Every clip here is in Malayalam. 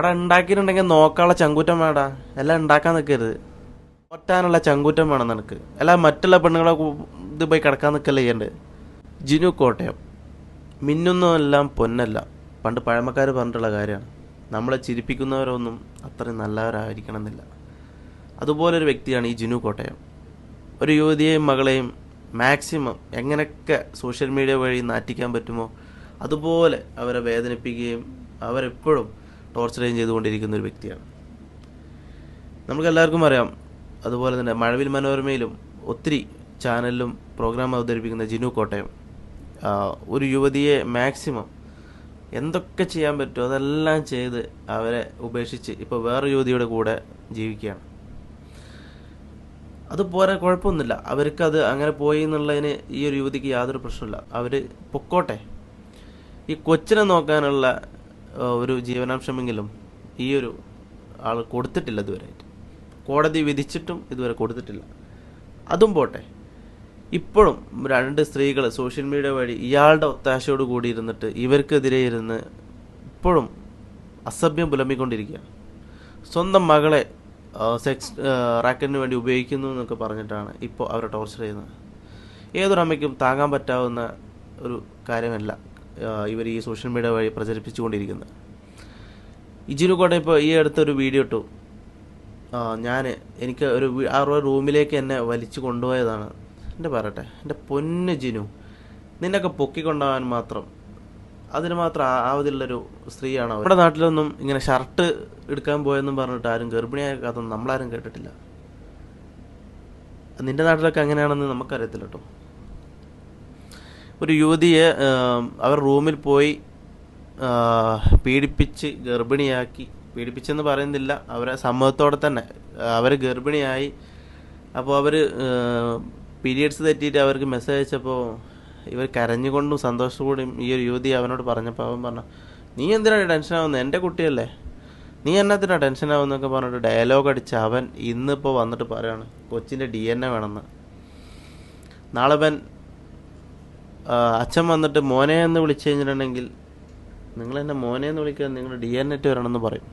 എടാ ഉണ്ടാക്കിയിട്ടുണ്ടെങ്കിൽ നോക്കാനുള്ള ചങ്കൂറ്റം വേടാ. എല്ലാം ഉണ്ടാക്കാൻ നിൽക്കരുത് ഒറ്റാനുള്ള ചങ്കൂറ്റം വേണം നിനക്ക്. അല്ല മറ്റുള്ള പെണ്ണുങ്ങളെ ഇത് പോയി കിടക്കാൻ നിൽക്കല്ലേ ചെയ്യണ്ട്? ജിനു കോട്ടയം. മിന്നുന്നതെല്ലാം പൊന്നല്ല. പണ്ട് പഴമക്കാർ പറഞ്ഞിട്ടുള്ള കാര്യമാണ്. നമ്മളെ ചിരിപ്പിക്കുന്നവരൊന്നും അത്രയും നല്ലവരായിരിക്കണം എന്നില്ല അതുപോലൊരു വ്യക്തിയാണ് ഈ ജിനു കോട്ടയം. ഒരു യുവതിയെയും മകളെയും മാക്സിമം എങ്ങനെയൊക്കെ സോഷ്യൽ മീഡിയ വഴി നാറ്റിക്കാൻ പറ്റുമോ അതുപോലെ അവരെ വേദനിപ്പിക്കുകയും അവരെപ്പോഴും ടോർച്ചറിയും ചെയ്തുകൊണ്ടിരിക്കുന്ന ഒരു വ്യക്തിയാണ്. നമുക്കെല്ലാവർക്കും അറിയാം അതുപോലെ തന്നെ മഴവിൽ മനോരമയിലും ഒത്തിരി ചാനലിലും പ്രോഗ്രാം അവതരിപ്പിക്കുന്ന ജിനു കോട്ടയം ഒരു യുവതിയെ മാക്സിമം എന്തൊക്കെ ചെയ്യാൻ പറ്റുമോ അതെല്ലാം ചെയ്ത് അവരെ ഉപേക്ഷിച്ച് ഇപ്പോൾ വേറെ യുവതിയുടെ കൂടെ ജീവിക്കുകയാണ്. അത് പോരാ കുഴപ്പമൊന്നുമില്ല. അവർക്കത് അങ്ങനെ പോയി എന്നുള്ളതിന് ഈ ഒരു യുവതിക്ക് യാതൊരു പ്രശ്നമില്ല അവർ പൊക്കോട്ടെ. ഈ കൊച്ചിനെ നോക്കാനുള്ള ഒരു ജീവനാംശമെങ്കിലും ഈ ഒരു ആൾ കൊടുത്തിട്ടില്ല ഇതുവരെ. കോടതി വിധിച്ചിട്ടും ഇതുവരെ കൊടുത്തിട്ടില്ല. അതും പോട്ടെ. ഇപ്പോഴും രണ്ട് സ്ത്രീകൾ സോഷ്യൽ മീഡിയ വഴി ഇയാളുടെ ഒത്താശയോട് കൂടി ഇരുന്നിട്ട് ഇവർക്കെതിരെ ഇരുന്ന് ഇപ്പോഴും അസഭ്യം പുലമ്പിക്കൊണ്ടിരിക്കുകയാണ് സ്വന്തം മകളെ സെക്സ് റാക്കറ്റിന് വേണ്ടി ഉപയോഗിക്കുന്നു എന്നൊക്കെ പറഞ്ഞിട്ടാണ് ഇപ്പോൾ അവരെ ടോർച്ചർ ചെയ്യുന്നത്. ഏതൊരമ്മയ്ക്കും താങ്ങാൻ പറ്റാവുന്ന ഒരു കാര്യമല്ല. ഇവർ ഈ സോഷ്യൽ മീഡിയ വഴി പ്രചരിപ്പിച്ചുകൊണ്ടിരിക്കുന്നത്. ഇജിനുകോട്ടെ ഇപ്പോൾ ഈ അടുത്തൊരു വീഡിയോ ഇട്ടു. ഞാൻ എനിക്ക് ഒരു ആ റൂമിലേക്ക് എന്നെ വലിച്ചു കൊണ്ടുപോയതാണ്. എന്റെ പറയട്ടെ എന്റെ പൊന്ന് ജിനു നിന്നൊക്കെ പൊക്കിക്കൊണ്ടാവാൻ മാത്രം അതിന് മാത്രം ആവതിലുള്ളൊരു സ്ത്രീയാണ്. നമ്മുടെ നാട്ടിലൊന്നും ഇങ്ങനെ ഷർട്ട് എടുക്കാൻ പോയെന്നും പറഞ്ഞിട്ട് ആരും ഗർഭിണിയായ കഥ നമ്മളാരും കേട്ടിട്ടില്ല. നിന്റെ നാട്ടിലൊക്കെ അങ്ങനെയാണെന്ന് നമുക്കറിയത്തില്ല കേട്ടോ. ഒരു യുവതിയെ അവർ റൂമിൽ പോയി പീഡിപ്പിച്ച് ഗർഭിണിയാക്കി. പീഡിപ്പിച്ചെന്ന് പറയുന്നില്ല. അവരെ സമ്മതത്തോടെ തന്നെ. അവർ ഗർഭിണിയായി. അപ്പോൾ അവർ പീരിയഡ്സ് തെറ്റിയിട്ട് അവർക്ക് മെസ്സേജ് അയച്ചപ്പോൾ ഇവർ കരഞ്ഞുകൊണ്ടും സന്തോഷത്തോടെയും ഈ ഒരു യുവതി അവനോട് പറഞ്ഞപ്പോൾ അവൻ പറഞ്ഞു നീ എന്തിനാണ് ടെൻഷൻ ആവുന്നത് എന്റെ കുട്ടിയല്ലേ. നീ എന്നത്തിനാ ടെൻഷൻ ആവുന്നൊക്കെ പറഞ്ഞിട്ട് ഡയലോഗ് അടിച്ച് അവൻ ഇന്നിപ്പോൾ വന്നിട്ട് പറയാണ് കൊച്ചിന്റെ ഡി എൻ എ വേണമെന്ന്. നാളെ അവൻ അച്ഛൻ വന്നിട്ട് മോനെ എന്ന് വിളിച്ചു കഴിഞ്ഞിട്ടുണ്ടെങ്കിൽ നിങ്ങൾ എന്നെ മോനെ എന്ന് വിളിക്കുക നിങ്ങൾ ഡി എൻ എറ്റ് വരണമെന്ന് പറയും.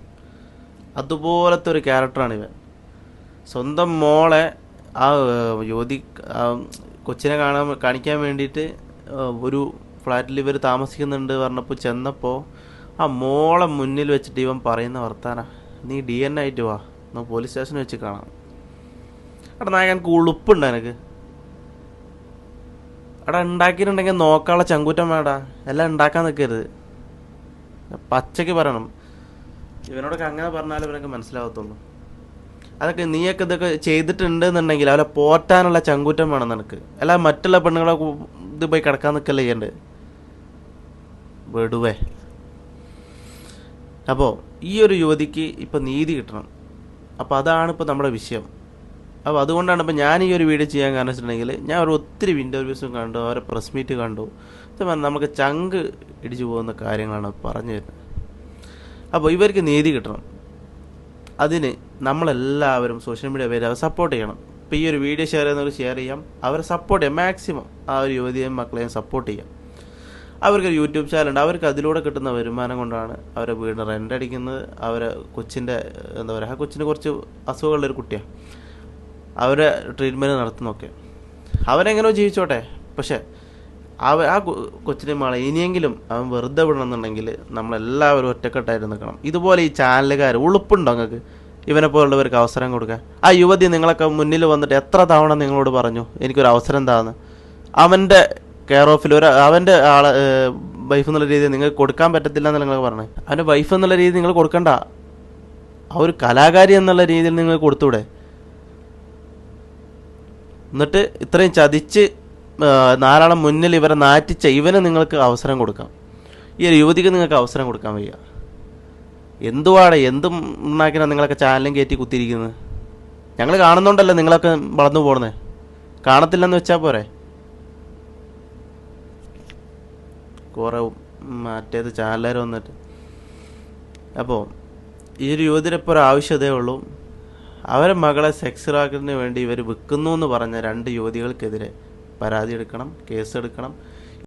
അതുപോലത്തെ ഒരു ക്യാരക്ടറാണ് ഇവൻ. സ്വന്തം മോളെ ആ യുവതി കൊച്ചിനെ കാണാൻ കാണിക്കാൻ വേണ്ടിയിട്ട് ഒരു ഫ്ലാറ്റിൽ ഇവർ താമസിക്കുന്നുണ്ട് പറഞ്ഞപ്പോൾ ചെന്നപ്പോൾ ആ മോളെ മുന്നിൽ വെച്ചിട്ട് ഇവൻ പറയുന്ന വർത്താന നീ ഡി എൻ ആയിട്ട് വാ നമുക്ക് പോലീസ് സ്റ്റേഷനിൽ വെച്ച് കാണാം. എടാ നായകനക്ക് ഉളുപ്പുണ്ട് എനിക്ക് എടാ ഉണ്ടാക്കിയിട്ടുണ്ടെങ്കിൽ നോക്കാനുള്ള ചങ്കൂറ്റം വേടാ. എല്ലാം ഉണ്ടാക്കാൻ നിൽക്കരുത് പച്ചയ്ക്ക് പറയണം. ഇവനോടൊക്കെ അങ്ങനെ പറഞ്ഞാലും ഇവനൊക്കെ മനസ്സിലാവത്തുള്ളൂ. അതൊക്കെ നീയൊക്കെ ഇതൊക്കെ ചെയ്തിട്ടുണ്ട് എന്നുണ്ടെങ്കിൽ അവരെ പോറ്റാനുള്ള ചങ്കൂറ്റം വേണം നിനക്ക്. അല്ല മറ്റുള്ള പെണ്ണുങ്ങളെ ഇത് പോയി കിടക്കാൻ നിൽക്കല്ലേ ചെയ്യണ്ട്? വെടുവേ. അപ്പോൾ ഈ ഒരു യുവതിക്ക് ഇപ്പം നീതി കിട്ടണം. അപ്പോൾ അതാണ് ഇപ്പോൾ നമ്മുടെ വിഷയം. അപ്പോൾ അതുകൊണ്ടാണ് ഇപ്പോൾ ഞാൻ ഈ ഒരു വീഡിയോ ചെയ്യാൻ കാരണം വെച്ചിട്ടുണ്ടെങ്കിൽ ഞാൻ ഒരു ഒത്തിരി ഇന്റർവ്യൂസും കണ്ടു അവരെ പ്രസ് മീറ്റ് കണ്ടു. ഇത് നമുക്ക് ചങ്ക് ഇടിച്ചു പോകുന്ന കാര്യങ്ങളാണ് പറഞ്ഞു തരുന്നത് അപ്പോൾ ഇവർക്ക് നീതി കിട്ടണം. അതിന് നമ്മളെല്ലാവരും സോഷ്യൽ മീഡിയ പേര് അവരെ സപ്പോർട്ട് ചെയ്യണം. ഇപ്പോൾ ഈ ഒരു വീഡിയോ ഷെയർ ചെയ്യുന്നവർ ഷെയർ ചെയ്യാം. അവരെ സപ്പോർട്ട് ചെയ്യാം. മാക്സിമം ആ ഒരു യുവതിയെയും മക്കളെയും സപ്പോർട്ട് ചെയ്യാം. അവർക്ക് യൂട്യൂബ് ചാനലുണ്ട് അവർക്ക് അതിലൂടെ കിട്ടുന്ന വരുമാനം കൊണ്ടാണ് അവരെ വീടിന് റെന്റ് അടിക്കുന്നത്. അവരെ കൊച്ചിന്റെ എന്താ പറയുക ആ കൊച്ചിന് കുറച്ച് അസുഖമുള്ളൊരു കുട്ടിയാണ് അവരെ ട്രീറ്റ്മെന്റ് നടത്തുന്നൊക്കെ. അവരെങ്ങനെയോ ജീവിച്ചോട്ടെ? പക്ഷേ അവ ആ കൊച്ചിനെ മാളെ ഇനിയെങ്കിലും അവൻ വെറുതെ വിടണമെന്നുണ്ടെങ്കിൽ നമ്മളെല്ലാവരും ഒറ്റക്കെട്ടായിട്ട് നിൽക്കണം. ഇതുപോലെ ഈ ചാനലുകാർ ഉളുപ്പുണ്ടോ നിങ്ങൾക്ക് ഇവനെ പോലുള്ളവർക്ക് അവസരം കൊടുക്കാൻ. ആ യുവതി നിങ്ങളൊക്കെ മുന്നിൽ വന്നിട്ട് എത്ര തവണ നിങ്ങളോട് പറഞ്ഞു എനിക്കൊരു അവസരം താന്ന്. അവന്റെ കെയർ ഓഫിൽ ഒരു അവന്റെ ആളെ വൈഫ് എന്നുള്ള രീതിയിൽ നിങ്ങൾക്ക് കൊടുക്കാൻ പറ്റത്തില്ല എന്ന് നിങ്ങൾ പറഞ്ഞത്. അവന്റെ വൈഫ് എന്നുള്ള രീതി നിങ്ങൾ കൊടുക്കണ്ട. ആ ഒരു കലാകാരി എന്നുള്ള രീതിയിൽ നിങ്ങൾ കൊടുത്തൂടെ എന്നിട്ട് ഇത്രയും ചതിച്ച് നാലാളം മുന്നിൽ ഇവരെ നാറ്റിച്ച ഇവനെ നിങ്ങൾക്ക് അവസരം കൊടുക്കാം. ഈ ഒരു യുവതിക്ക് നിങ്ങൾക്ക് അവസരം കൊടുക്കാൻ വയ്യ. എന്തുവാടെ എന്തും ഉണ്ടാക്കിനാണ് നിങ്ങളൊക്കെ ചാനലും കയറ്റി കുത്തിയിരിക്കുന്നത്? ഞങ്ങൾ കാണുന്നുണ്ടല്ലോ നിങ്ങളൊക്കെ വളർന്നു പോകുന്നത്. കാണത്തില്ലെന്ന് വെച്ചാൽ പോരെ? കുറേ മറ്റേത് ചാനലുകാർ വന്നിട്ട്. അപ്പോൾ ഈ ഒരു ഇപ്പോൾ ഒരു ഉള്ളൂ. അവരെ മകളെ സെക്സ് റാക്കറ്റിന് വേണ്ടി ഇവർ വിൽക്കുന്നു എന്ന് പറഞ്ഞ രണ്ട് യുവതികൾക്കെതിരെ പരാതി എടുക്കണം കേസെടുക്കണം.